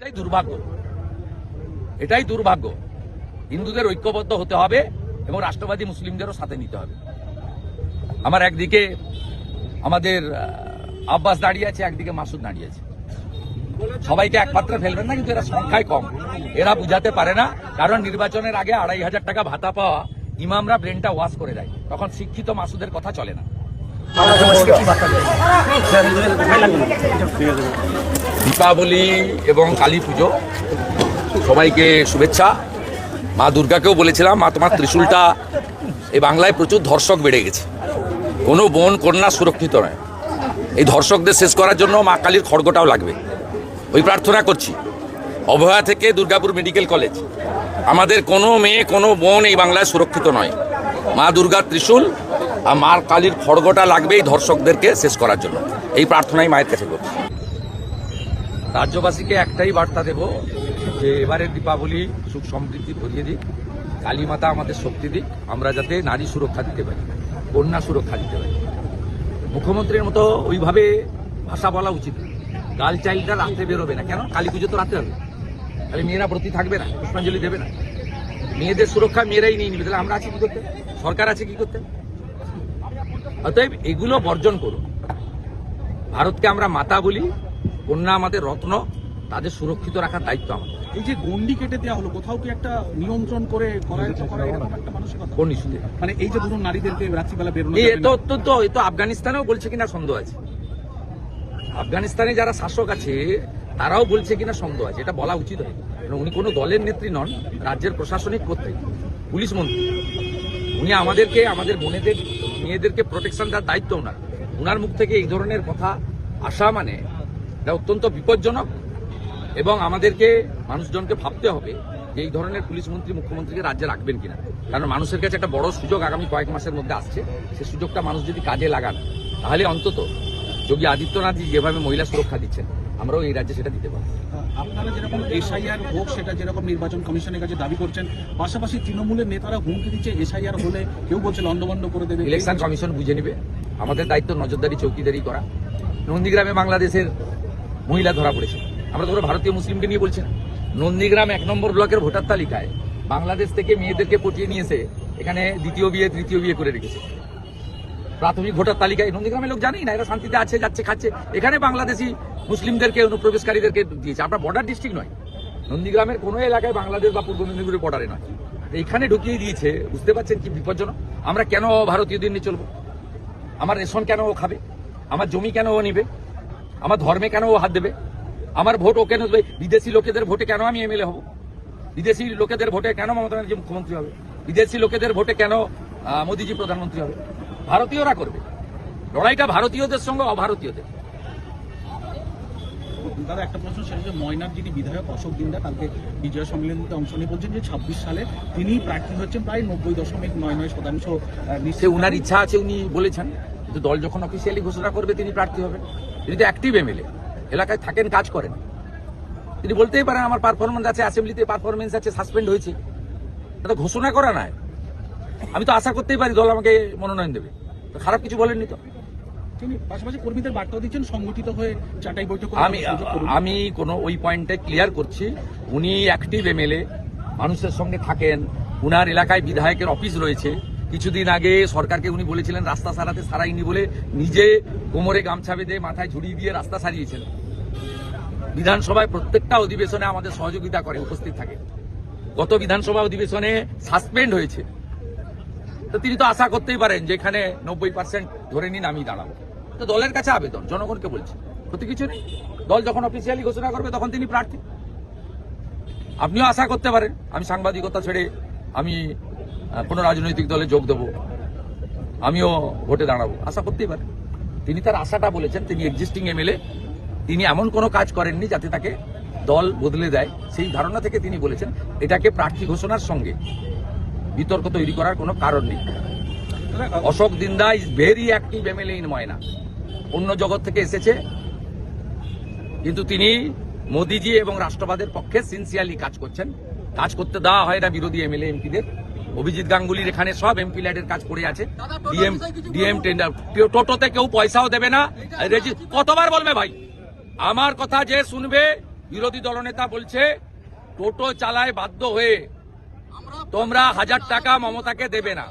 এটাই দুর্ভাগ্য। এটাই দুর্ভাগ্য। হিন্দুদের ঐক্যবদ্ধ হতে হবে এবং রাষ্ট্রবাদী মুসলিমদেরও সাথে নিতে হবে। আমার একদিকে আমাদের আব্বাস দাঁড়িয়ে আছে একদিকে মাসুদ দাঁড়িয়ে আছে। সবাইকে এক পাত্রে ফেলবেন না কিন্তু এরা সংখ্যায় কম। এরা বুঝাতে পারে না কারণ নির্বাচনের আগে আড়াই হাজার টাকা ভাতা পাওয়া ইমামরা ব্রেনটা ওয়াশ করে দেয়। তখন শিক্ষিত মাসুদের কথা চলে না। দীপাবলি এবং কালী পুজো। সবাইকে শুভেচ্ছা। মা দুর্গাকেও বলেছিলাম, মা, তোমার ত্রিশূলটা এই বাংলায় প্রচুর ধর্ষক বেড়ে গেছে। কোনো বোন কন্যা সুরক্ষিত নয়। এই ধর্ষকদের শেষ করার জন্য মা কালীর খড়গটাও লাগবে। ওই প্রার্থনা করছি। অভয়া থেকে দুর্গাপুর মেডিকেল কলেজ। আমাদের কোনো মেয়ে, কোনো বোন এই বাংলায় সুরক্ষিত নয়। মা দুর্গার ত্রিশূল আর মার কালীর খড়গটা লাগবে এই ধর্ষকদেরকে শেষ করার জন্য। এই প্রার্থনাই মায়ের কাছে করছি। রাজ্যবাসীকে একটাই বার্তা দেব যে এবারের দীপাবলি সুখ সমৃদ্ধি ভরিয়ে দিক, কালী মাতা আমাদের শক্তি দিক, আমরা যাতে নারী সুরক্ষা দিতে পারি, কন্যা সুরক্ষা দিতে পারি। মুখ্যমন্ত্রীর মতো ওইভাবে ভাষা বলা উচিত না। গার্ল চাইল্ডরা রাত্রে বেরোবে না। কেন? কালী পুজো তো রাত্রে হবে। তাহলে মেয়েরা ব্রতী থাকবে না, পুষ্পাঞ্জলি দেবে না। মেয়েদের সুরক্ষা মেয়েরাই নিয়ে নিবে। তাহলে আমরা আছি কি করতে? সরকার আছে কি করতে? অতএব এগুলো বর্জন করুন। ভারতকে আমরা মাতা বলি কন্যা আমাদের রত্ন তাদের সুরক্ষিত রাখার দায়িত্ব আমাদের। এই যে গন্ডি কেটে দেওয়া হলো কোথাও কি একটা নিয়ন্ত্রণ করে করা এরকম একটা মানসিকতা কোন ইস্যুতে মানে এই যে ধরুন নারীদেরকে রাত্রিবেলা বেরোনো এ তো অত্যন্ত এ তো আফগানিস্তানেও বলছে কিনা সন্দেহ আছে। আফগানিস্তানে যারা শাসক আছে তারাও বলছে কিনা সন্দেহ আছে এটা বলা উচিত হয় কারণ উনি কোনো দলের নেত্রী নন রাজ্যের প্রশাসনিক কর্তৃক পুলিশ মন্ত্রী। উনি আমাদেরকে আমাদের বোনেদের মেয়েদেরকে প্রোটেকশন দেওয়ার দায়িত্ব ওনার। ওনার মুখ থেকে এই ধরনের কথা আসা মানে এটা অত্যন্ত বিপজ্জনক এবং আমাদেরকে মানুষজনকে ভাবতে হবে যে এই ধরনের পুলিশ মন্ত্রী মুখ্যমন্ত্রীকে রাজ্যে রাখবেন কিনা। কারণ মানুষের কাছে একটা বড় সুযোগ আগামী কয়েক মাসের মধ্যে আসছে। সেই সুযোগটা মানুষ যদি কাজে লাগান তাহলে অন্তত যোগী আদিত্যনাথজি যেভাবে মহিলা সুরক্ষা দিচ্ছেন আমরাও এই রাজ্যে সেটা দিতে পারব। আপনারা যেরকম এসআইআর হোক সেটা যেরকম নির্বাচন কমিশনের কাছে দাবি করছেন পাশাপাশি তৃণমূলের নেতারা হুমকি দিচ্ছে এসআইআর হলে কেউ বলছে লন্ডভন্ড করে দেবে। ইলেকশন কমিশন বুঝে নেবে। আমাদের দায়িত্ব নজরদারি চৌকিদারি করা। নন্দীগ্রামে বাংলাদেশের মহিলা ধরা পড়েছে আমরা কোনো ভারতীয় মুসলিমকে নিয়ে বলছি না। নন্দীগ্রাম এক নম্বর ব্লকের ভোটার তালিকায় বাংলাদেশ থেকে মেয়েদেরকে পটিয়ে নিয়েছে, এখানে দ্বিতীয় বিয়ে, তৃতীয় বিয়ে করে রেখেছে। প্রাথমিক ভোটার তালিকায় নন্দীগ্রামের লোক জানেই না, এরা শান্তিতে আছে, যাচ্ছে, খাচ্ছে। এখানে বাংলাদেশি মুসলিমদেরকে, অনুপ্রবেশকারীদেরকে দিয়েছে। আমরা বর্ডার ডিস্ট্রিক্ট নয়। নন্দীগ্রামের কোনো এলাকায় বাংলাদেশ বা পূর্ব মেদিনীপুরের বর্ডারে নয়। তো এখানে ঢুকিয়ে দিয়েছে, বুঝতে পারছেন কি বিপজ্জনক? আমরা কেন ভারতীয়দের নিয়ে চলবো? আমার রেশন কেন ও খাবে? আমার জমি কেন ও নিবে? আমার ধর্মে কেন ও হাত দেবে? আমার ভোট ও কেন দেবে? বিদেশি লোকেদের ভোটে কেন আমি এমএলএ হব? বিদেশি লোকেদের ভোটে কেন মমতা ব্যানার্জি মুখ্যমন্ত্রী হবে? বিদেশি লোকেদের ভোটে কেন মোদিজি প্রধানমন্ত্রী হবে? ভারতীয়রা করবে। লড়াইটা ভারতীয়দের সঙ্গে অভারতীয়দের। দাদা একটা প্রশ্ন সেটা যে ময়নার যিনি বিধায়ক অশোক দিন্দা কালকে বিজয় সম্মেলনীতে অংশ নিয়ে বলছেন যে ছাব্বিশ সালে তিনি প্রার্থী হচ্ছেন প্রায় নব্বই দশমিক নয় নয় শতাংশ নিশ্চিত। উনার ইচ্ছা আছে উনি বলেছেন কিন্তু দল যখন অফিসিয়ালি ঘোষণা করবে তিনি প্রার্থী হবেন। তিনি তো অ্যাক্টিভ এমএলএ এলাকায় থাকেন কাজ করেন। তিনি বলতেই পারেন আমার পারফরমেন্স আছে অ্যাসেম্বলিতে পারফরমেন্স আছে সাসপেন্ড হয়েছে। এটা ঘোষণা করা নয় আমি তো আশা করতেই পারি দল আমাকে মনোনয়ন দেবে। তো খারাপ কিছু বলেননি তো? পাশাপাশি কর্মীদের বার্তা দিচ্ছেন সংগঠিত হয়ে চাটাই বৈঠক আমি আমি কোনো ওই পয়েন্টে ক্লিয়ার করছি উনি অ্যাক্টিভ এমএলএ মানুষের সঙ্গে থাকেন উনার এলাকায় বিধায়কের অফিস রয়েছে। কিছুদিন আগে সরকারকে উনি বলেছিলেন, রাস্তা সারাতে সারাইনি বলে নিজে কোমরে গামছা বেঁধে মাথায় ঝুড়ি দিয়ে রাস্তা সারিয়েছেন। বিধানসভায় প্রত্যেকটা অধিবেশনে আমাদের সহযোগিতা করে, উপস্থিত থাকে। গত বিধানসভা অধিবেশনে সাসপেন্ড হয়েছে। তো তিনি তো আশা করতেই পারেন যে এখানে নব্বই পার্সেন্ট ধরে নিন, আমি দাঁড়াবো। তো দলের কাছে আবেদন, জনগণকে বলছি, ক্ষতি কিছু নেই। দল যখন অফিসিয়ালি ঘোষণা করবে, তখন তিনি প্রার্থী। আপনিও আশা করতে পারেন, আমি সাংবাদিকতা ছেড়ে আমি কোনো রাজনৈতিক দলে যোগ দেবো। আমিও ভোটে দাঁড়াবো। আশা করতেই পারেন তিনি তার আশাটা বলেছেন, তিনি এক্সিস্টিং এমএলএ তিনি এমন কোনো কাজ করেননি যাতে তাকে দল বদলে দেয়। সেই ধারণা থেকে তিনি বলেছেন, এটাকে প্রার্থী ঘোষণার সঙ্গে বিতর্ক তৈরি করার কোনো কারণ নেই। Ashok Dinda is very active MLA in Moyna অন্য জগৎ থেকে এসেছে। কিন্তু তিনি মোদিজি এবং রাষ্ট্রবাদের পক্ষে সিনসিয়ারলি কাজ করছেন। কাজ করতে দেওয়া হয় না বিরোধী এমএলএ এমপিদের অভিজিৎ গাঙ্গুলির এখানে সব এমপি ল্যাডের কাজ করে আছে। ডিএম ডিএম টেন্ডার কেউ টোটোতে কেউ পয়সাও দেবে না। কতবার বলবে ভাই? আমার কথা যে শুনবে বিরোধী দলনেতা বলছে টোটো চালায় বাধ্য হয়ে। তোমরা হাজার টাকা মমতাকে দেবে না।